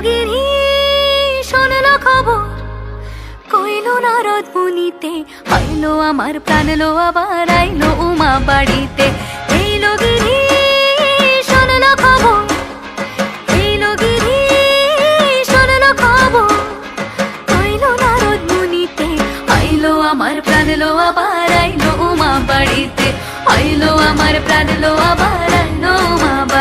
গিরি আমার প্রাণ লো আবার আইলো উমা বাড়িতে শোনল খবর শোনল খবর নারদ মুনিতে হইল আমার প্রাণ লো আবার আইলো উমা বাড়িতে, হইল আমার প্রাণ লো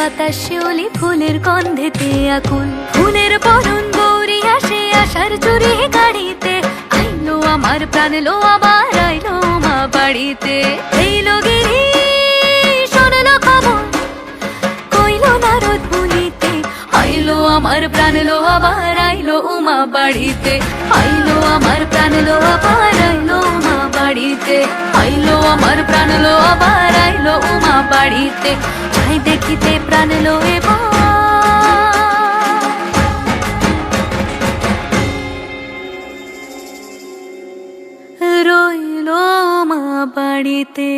বাতাস শিউলি ফুলের গন্ধেতে আকুল ফুলের বরণ গৌরী আসে আসার চুরি গাড়িতে। আইলো আমার প্রাণ লো আবার আইলো মা বাড়িতে। এইলো গিরি শোনলো খবর, কইলো নারদ মুনিতে আইলো আমার প্রাণ লো আবার আইলো উমা বাড়িতে। আইলো আমার প্রাণ লো আবার আইলো উমা বাড়িতে। আইলো আমার প্রাণ লো আবার এলো উমা বাড়িতে। যাই দেখিতে প্রাণ লো রইল মা বাড়িতে।